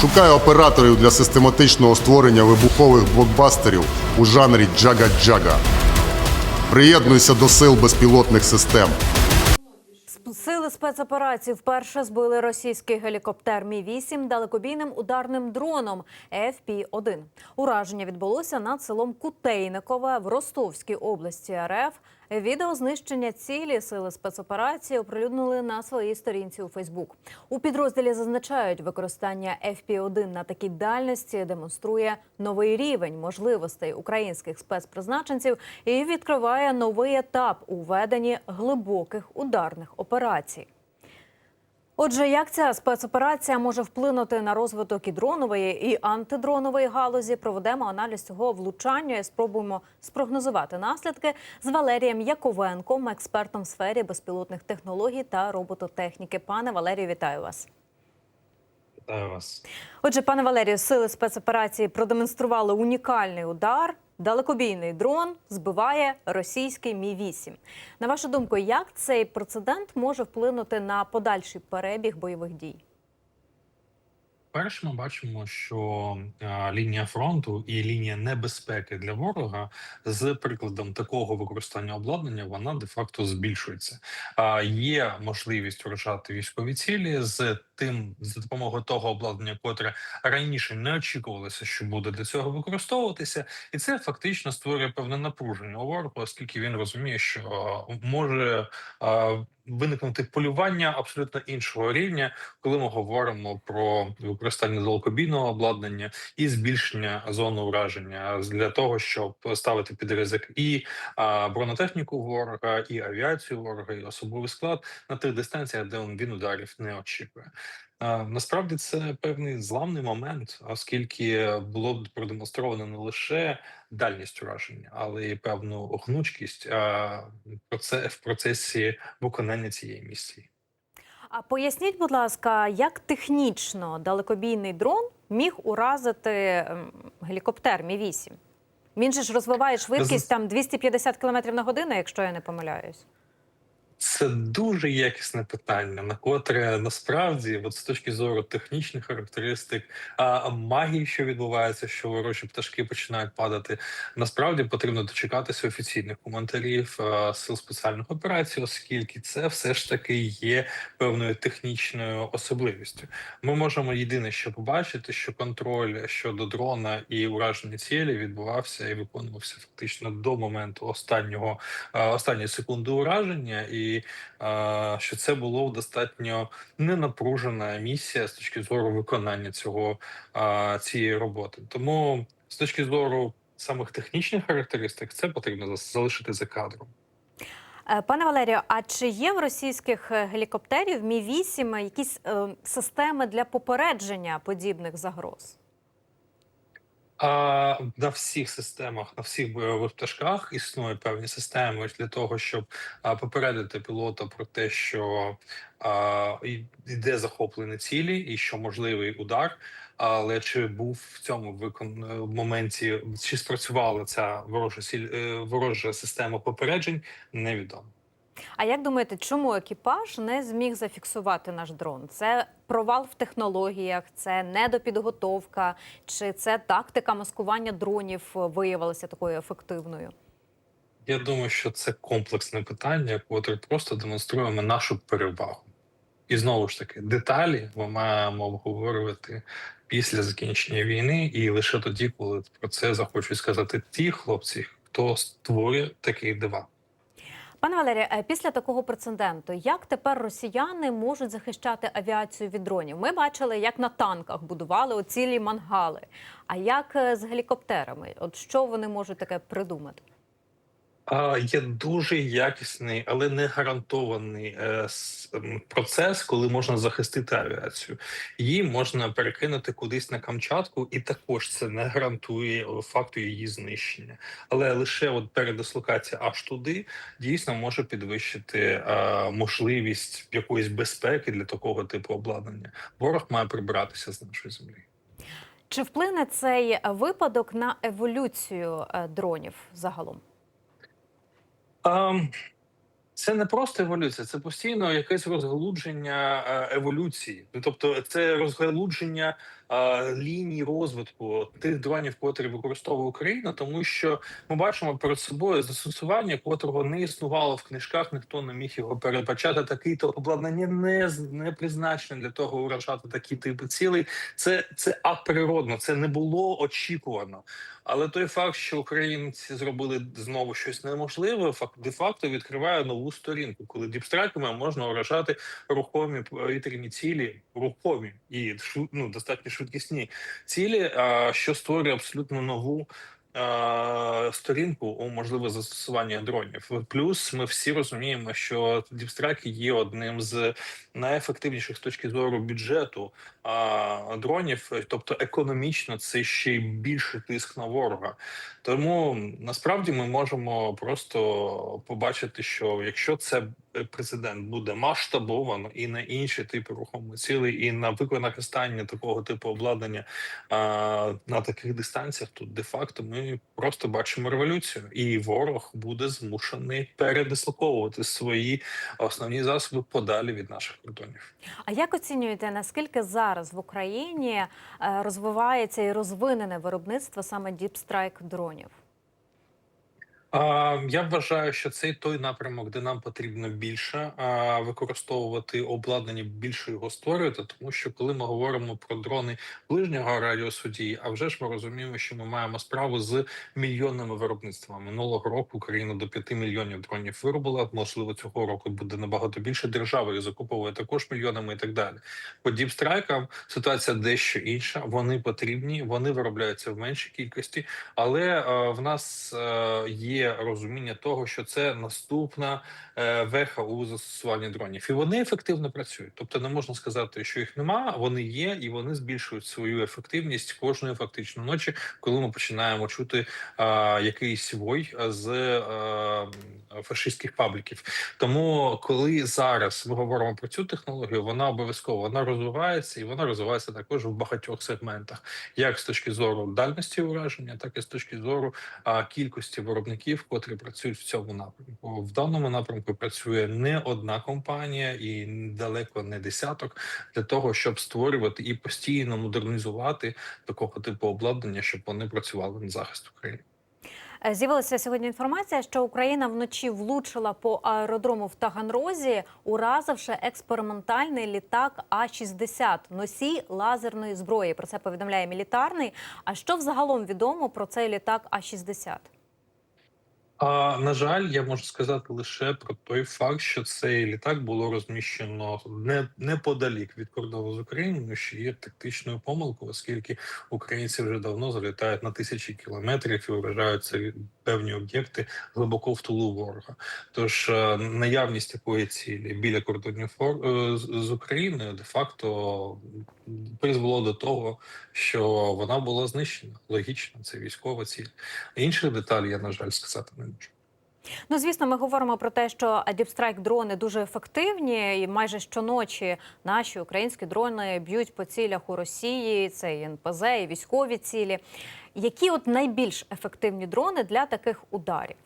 Шукаю операторів для систематичного створення вибухових блокбастерів у жанрі джага-джага. Приєднуйся до сил безпілотних систем. Сили спецоперації вперше збили російський гелікоптер Мі 8 далекобійним ударним дроном FP-1. Ураження відбулося над селом Кутейникове в Ростовській області РФ. Відео знищення цілі сили спецоперації оприлюднили на своїй сторінці у Фейсбук. У підрозділі зазначають, використання FP-1 на такій дальності демонструє новий рівень можливостей українських спецпризначенців і відкриває новий етап у веденні глибоких ударних операцій. Отже, як ця спецоперація може вплинути на розвиток і дронової, і антидронової галузі? Проведемо аналіз цього влучання і спробуємо спрогнозувати наслідки з Валерієм Яковенком, експертом в сфері безпілотних технологій та робототехніки. Пане Валерію, вітаю вас. Вітаю вас. Отже, пане Валерію, сили спецоперації продемонстрували унікальний удар. Далекобійний дрон збиває російський Мі 8 На вашу думку, як цей прецедент може вплинути на подальший перебіг бойових дій? Перше, ми бачимо, що е, лінія фронту і лінія небезпеки для ворога з прикладом такого використання обладнання вона де-факто збільшується. А є можливість вражати військові цілі з тим за допомогою того обладнання, котре раніше не очікувалося, що буде для цього використовуватися, і це фактично створює певне напруження у ворога, оскільки він розуміє, що е, може е, виникнути полювання абсолютно іншого рівня, коли ми говоримо про використання далекобійного обладнання і збільшення зони ураження для того, щоб ставити під ризик і бронетехніку ворога, і авіацію ворога, і особовий склад на тих дистанціях, де він ударів не очікує. Насправді це певний зламний момент, оскільки було продемонстровано не лише дальність ураження, але й певну гнучкість проце- в процесі виконання цієї місії. А поясніть, будь ласка, як технічно далекобійний дрон міг уразити ем, гелікоптер Мі 8 Він же ж розвиває швидкість там 250 км на годину, якщо я не помиляюсь. Це дуже якісне питання, на котре насправді, от з точки зору технічних характеристик, а магії, що відбувається, що ворожі пташки починають падати. Насправді потрібно дочекатися офіційних коментарів а, сил спеціальних операцій, оскільки це все ж таки є певною технічною особливістю. Ми можемо єдине, що побачити, що контроль щодо дрона і ураження цілі відбувався і виконувався фактично до моменту останнього останньої секунди ураження, і е, що це було достатньо ненапружена місія з точки зору виконання цього е, цієї роботи. Тому з точки зору самих технічних характеристик, це потрібно залишити за кадром. Е, Пане Валерію, а чи є в російських е, гелікоптерів Мі 8 якісь е, системи для попередження подібних загроз? А на всіх системах, на всіх бойових пташках існують певні системи для того, щоб попередити пілота про те, що йде захоплені цілі, і що можливий удар. Але чи був в цьому викон е, моменті, чи спрацювала ця ворожа сіль е, ворожа система попереджень, невідомо. А як думаєте, чому екіпаж не зміг зафіксувати наш дрон? Це провал в технологіях, це недопідготовка, чи це тактика маскування дронів е, виявилася такою ефективною? Я думаю, що це комплексне питання, котре просто демонструємо нашу перевагу. І знову ж таки, деталі ми маємо обговорювати після закінчення війни, і лише тоді, коли про це захочуть сказати ті хлопці, хто створює такий дива. Пане Валері, е, після такого прецеденту, як тепер росіяни можуть захищати авіацію від дронів? Ми бачили, як на танках будували оцілі мангали. А як е, з гелікоптерами? От що вони можуть таке придумати? Є дуже якісний, але не гарантований е, процес, коли можна захистити авіацію. Її можна перекинути кудись на Камчатку, і також це не гарантує е, факту її знищення. Але лише от передислокація аж туди дійсно може підвищити е, можливість якоїсь безпеки для такого типу обладнання. Ворог має прибиратися з нашої землі. Чи вплине цей випадок на еволюцію дронів загалом? А, Це не просто еволюція, це постійно якесь розгалудження е, еволюції. Ну, Тобто, це розгалудження ліній розвитку тих дронів, котрі використовує Україна, тому що ми бачимо перед собою застосування, котрого не існувало в книжках, ніхто не міг його передбачати. Такий то обладнання не не призначене для того уражати такі типи цілей. Це це априродно, це не було очікувано. Але той факт, що українці зробили знову щось неможливе, факт де-факто відкриває нову сторінку, коли діпстрайками можна вражати рухомі повітряні цілі, рухомі і ну, достатньо швидкісні цілі, що створює абсолютно нову. Сторінку у можливе застосування дронів. Плюс ми всі розуміємо, що діпстрайки є одним з найефективніших з точки зору бюджету а, дронів, тобто економічно це ще й більший тиск на ворога. Тому насправді ми можемо просто побачити, що якщо це президент буде масштабовано і на інші типи рухомої цілей, і на використання такого типу обладнання а, на таких дистанціях, то де-факто ми просто бачимо революцію, і ворог буде змушений передислоковувати свої основні засоби подалі від наших кордонів. А як оцінюєте, наскільки зараз в Україні е, розвивається і розвинене виробництво саме діпстрайк дронів? Я вважаю, що це той напрямок, де нам потрібно більше використовувати обладнання, більше його створювати, тому що коли ми говоримо про дрони ближнього радіусу дії, а вже ж ми розуміємо, що ми маємо справу з мільйонними виробництвами. Минулого року Україна до 5 мільйонів дронів виробила. Можливо, цього року буде набагато більше. Держава їх закуповує також мільйонами і так далі. По діпстрайкам ситуація дещо інша. Вони потрібні, вони виробляються в меншій кількості, але е, в нас е, є розуміння того, що це наступна е, веха у застосуванні дронів, і вони ефективно працюють. Тобто не можна сказати, що їх нема. Вони є, і вони збільшують свою ефективність кожної фактично ночі, коли ми починаємо чути е, якийсь вой з е, фашистських пабліків. Тому, коли зараз ми говоримо про цю технологію, вона обов'язково вона розвивається і вона розвивається також в багатьох сегментах, як з точки зору дальності ураження, так і з точки зору а, кількості виробників, котрі працюють в цьому напрямку. В даному напрямку працює не одна компанія і далеко не десяток для того, щоб створювати і постійно модернізувати такого типу обладнання, щоб вони працювали на захист України. Е, З'явилася сьогодні інформація, що Україна вночі влучила по аеродрому в Таганрозі, уразивши експериментальний літак А-60, носій лазерної зброї. Про це повідомляє мілітарний. А що взагалом відомо про цей літак А-60? А на жаль, я можу сказати лише про той факт, що цей літак було розміщено не неподалік від кордону з Україною, що є тактичною помилкою, оскільки українці вже давно залітають на тисячі кілометрів і вражають ці певні об'єкти глибоко в тулу ворога. Тож е, наявність такої цілі біля кордонів е, з Україною де факто призвело до того, що вона була знищена. Логічно, це військова ціль. Інших деталей я на жаль сказати не можу. Ну, звісно, ми говоримо про те, що діпстрайк дрони дуже ефективні, і майже щоночі наші українські дрони б'ють по цілях у Росії. Це і НПЗ, і військові цілі. Які от найбільш ефективні дрони для таких ударів?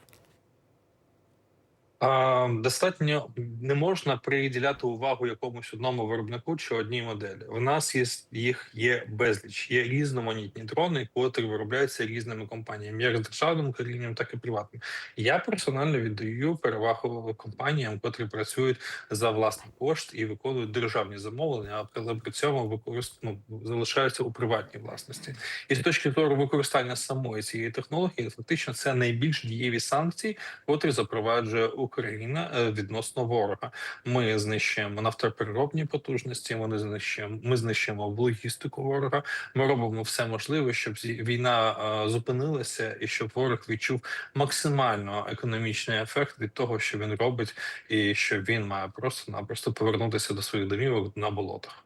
Достатньо не можна приділяти увагу якомусь одному виробнику чи одній моделі. У нас є їх є безліч, є різноманітні дрони, котрі виробляються різними компаніями, як державним управлінням, так і приватним. Я персонально віддаю перевагу компаніям, котрі працюють за власний кошт і виконують державні замовлення, але при цьому використ... ну, залишаються у приватній власності. І з точки зору використання самої цієї технології, фактично це найбільш дієві санкції, котрі запроваджує Україна е, відносно ворога. Ми знищуємо нафтопереробні потужності. Вони знищуємо. Ми знищуємо логістику ворога. Ми робимо все можливе, щоб війна е, зупинилася і щоб ворог відчув максимально економічний ефект від того, що він робить, і що він має просто-напросто повернутися до своїх домівок на болотах.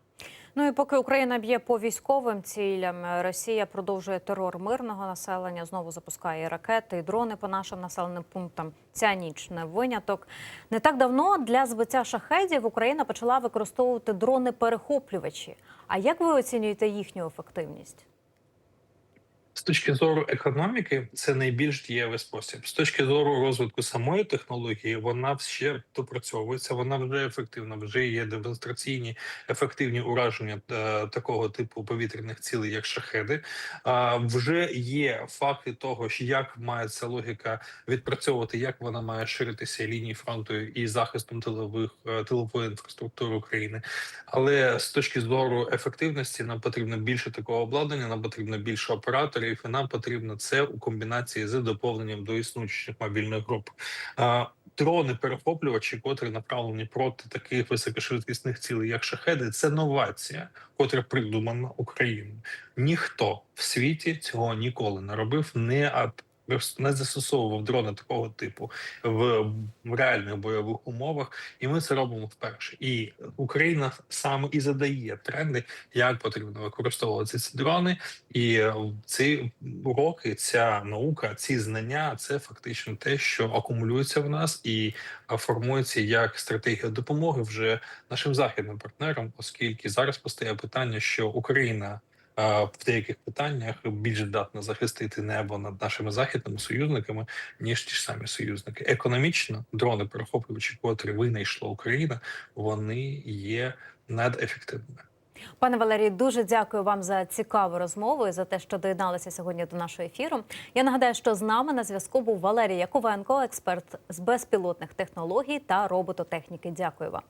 Ну і поки Україна б'є по військовим цілям, Росія продовжує терор мирного населення, знову запускає ракети і дрони по нашим населеним пунктам. Ця ніч не виняток. Не так давно для збиття шахедів Україна почала використовувати дрони-перехоплювачі. А як ви оцінюєте їхню ефективність? З точки зору економіки, це найбільш дієвий спосіб. З точки зору розвитку самої технології, вона ще допрацьовується, вона вже ефективна, вже є демонстраційні ефективні ураження е, такого типу повітряних цілей, як шахеди. Вже є факти того, як має ця логіка відпрацьовувати, як вона має ширитися лінії фронту і захистом тилових е, тилової інфраструктури України. Але з точки зору ефективності нам потрібно більше такого обладнання, нам потрібно більше операторів. І нам потрібно це у комбінації з доповненням до існуючих мобільних груп. Дрони перехоплювачі, котрі направлені проти таких високошвидкісних цілей, як шахеди, це новація, котра придумана Україною. Ніхто в світі цього ніколи не робив, не не застосовував дрони такого типу в, реальних бойових умовах, і ми це робимо вперше. І Україна саме і задає тренди, як потрібно використовувати ці дрони. І ці уроки, ця наука, ці знання це фактично те, що акумулюється в нас і формується як стратегія допомоги вже нашим західним партнерам, оскільки зараз постає питання, що Україна. В деяких питаннях більш здатна захистити небо над нашими західними союзниками, ніж ті ж самі союзники. Економічно дрони перехоплювачі, котрі винайшла Україна, вони є надефективними. Пане Валерій, дуже дякую вам за цікаву розмову і за те, що доєдналися сьогодні до нашого ефіру. Я нагадаю, що з нами на зв'язку був Валерій Яковенко, експерт з безпілотних технологій та робототехніки. Дякую вам.